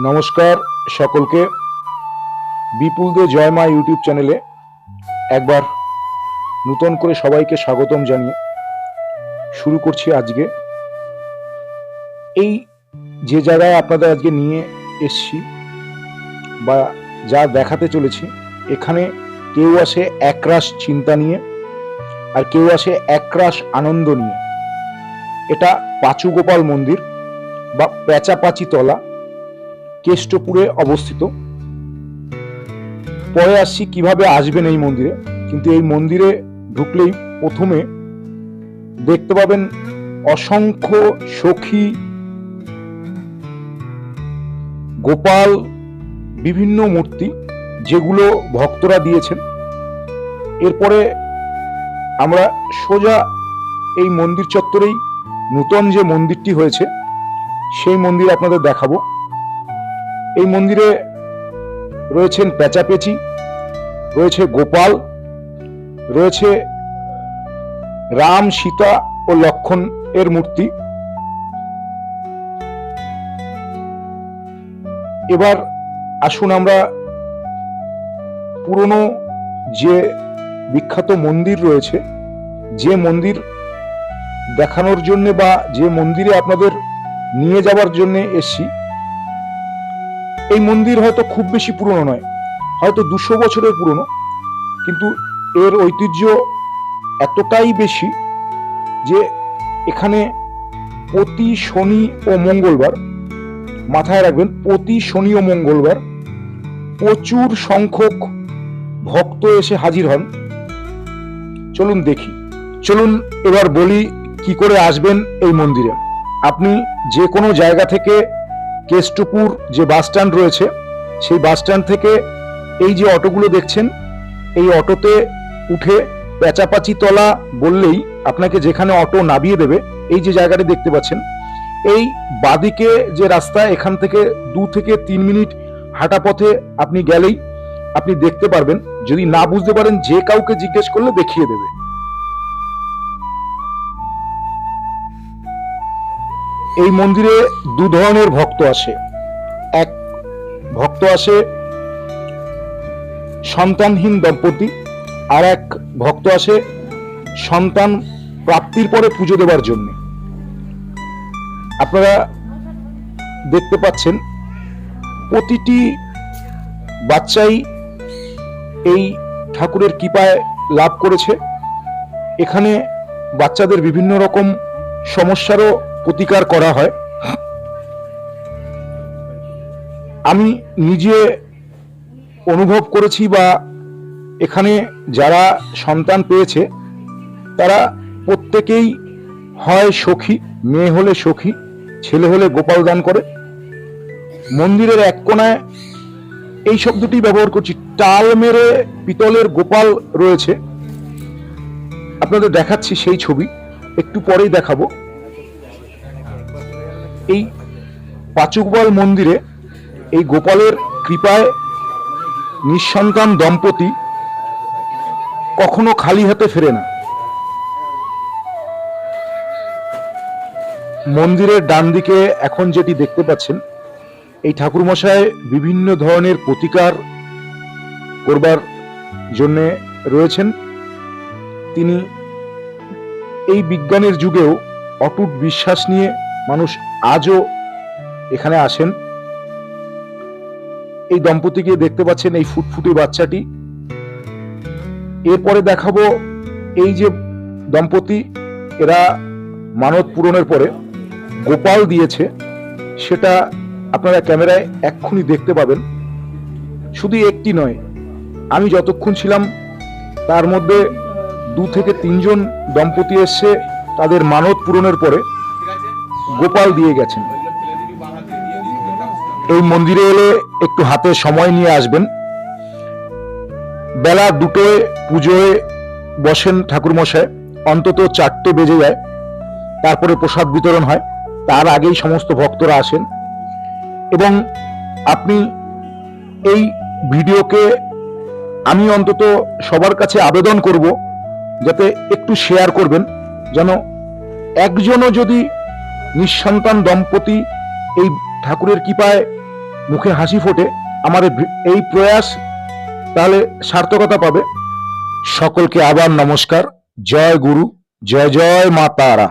নমস্কার সকলকে। বিপুল দে জয় মা ইউটিউব চ্যানেলে একবার নূতন করে সবাইকে স্বাগতম জানিয়ে শুরু করছি আজকে। এই যে জায়গায় আপনাদের আজকে নিয়ে এসছি বা যা দেখাতে চলেছি, এখানে কেউ আসে একরাশ চিন্তা নিয়ে আর কেউ আসে একরাশ আনন্দ নিয়ে। এটা পাঁচু গোপাল মন্দির বা পেঁচাপাচি তলা কেষ্টপুরে অবস্থিত। পরে আসছি কীভাবে আসবেন এই মন্দিরে। কিন্তু এই মন্দিরে ঢুকলেই প্রথমে দেখতে পাবেন অসংখ্য সখী, গোপাল, বিভিন্ন মূর্তি যেগুলো ভক্তরা দিয়েছেন। এরপরে আমরা সোজা এই মন্দির চত্বরেই নূতন যে মন্দিরটি হয়েছে, সেই মন্দির আপনাদের দেখাবো। এই মন্দিরে রয়েছেন পেঁচাপেচি রয়েছে গোপাল, রয়েছে রাম, সীতা ও লক্ষণ এর মূর্তি। এবার আসুন আমরা পুরনো যে বিখ্যাত মন্দির রয়েছে, যে মন্দির দেখানোর জন্য বা যে মন্দিরে আপনাদের নিয়ে যাওয়ার জন্য এসছি এই মন্দির হয়তো খুব বেশি পুরনো নয়, হয়তো দুশো বছরের পুরনো, কিন্তু এর ঐতিহ্য এতটাই বেশি যে এখানে প্রতি শনি ও মঙ্গলবার, মাথায় রাখবেন, প্রতি শনি ও মঙ্গলবার প্রচুর সংখ্যক ভক্ত এসে হাজির হন। চলুন দেখি। চলুন এবার বলি কি করে আসবেন এই মন্দিরে। আপনি যে কোনো জায়গা থেকে কেষ্টপুর যে বাস স্ট্যান্ড রয়েছে, সেই বাস স্ট্যান্ড থেকে এই যে অটোগুলো দেখছেন, এই অটোতে উঠে পেঁচাপাচি তলা বললেই আপনাকে যেখানে অটো নামিয়ে দেবে, এই যে জায়গাটি দেখতে পাচ্ছেন, এই বাদিকে যে রাস্তা, এখান থেকে দু থেকে তিন মিনিট হাঁটা পথে আপনি গেলেই আপনি দেখতে পারবেন, যদি না বুঝতে পারেন, যে কাউকে জিজ্ঞেস করলে দেখিয়ে দেবে। এই মন্দিরে দু ধরনের ভক্ত আসে। এক ভক্ত আসে সন্তানহীন দম্পতি, আর এক ভক্ত আসে সন্তান প্রাপ্তির পরে পুজো দেওয়ার জন্য। আপনারা দেখতে পাচ্ছেন, প্রতিটি বাচ্চাই এই ঠাকুরের কৃপায় লাভ করেছে। এখানে বাচ্চাদের বিভিন্ন রকম সমস্যারও প্রতিকার করা হয়। আমি নিজে অনুভব করেছি বা এখানে যারা সন্তান পেয়েছে, তারা প্রত্যেকেই হয় সখী, মেয়ে হলে সখী, ছেলে হলে গোপাল দান করে। মন্দিরের এক কোনায় এই শব্দটি ব্যবহার করছি, টাল মেরে পিতলের গোপাল রয়েছে। আপনাদের দেখাচ্ছি সেই ছবি, একটু পরেই দেখাবো। এই পাচুকবাল মন্দিরে এই গোপালের কৃপায় নিঃসন্তান দম্পতি কখনো খালি হাতে ফেরে না। মন্দিরের ডান দিকে এখন যেটি দেখতে পাচ্ছেন, এই ঠাকুরমশাই বিভিন্ন ধরনের প্রতিকার করবার জন্য রয়েছেন। তিনি এই বিজ্ঞানের যুগেও অটুট বিশ্বাস নিয়ে মানুষ আজও এখানে আসেন। এই দম্পতিকে দেখতে পাচ্ছেন এই ফুটফুটে বাচ্চাটি। এরপরে দেখাবো এই যে দম্পতি, এরা মানত পূরণের পরে গোপাল দিয়েছে। সেটা আপনারা ক্যামেরায় এক্ষুনি দেখতে পাবেন। শুধু একটি নয়, আমি যতক্ষণ ছিলাম, তার মধ্যে দু থেকে তিনজন দম্পতি এসে তাদের মানত পূরণের পরে। গোপাল দিয়ে গেছেন। এই মন্দিরে এলে একটু হাতে সময় নিয়ে আসবেন। বেলা দুটোয় পুজোয় বসেন ঠাকুরমশাই, অন্তত চারটে বেজে যায়। তারপরে প্রসাদ বিতরণ হয়, তার আগেই সমস্ত ভক্তরা আসেন। এবং আপনি এই ভিডিওকে আমি অন্তত সবার কাছে আবেদন করব, যাতে একটু শেয়ার করবেন, যেন একজনও যদি নিঃসন্তান দম্পতি এই ঠাকুরের কৃপায় মুখে হাসি ফোটে, আমাদের এই প্রয়াস তাহলে সার্থকতা পাবে। সকলকে আবার নমস্কার। জয় গুরু, জয় জয় মা তারা।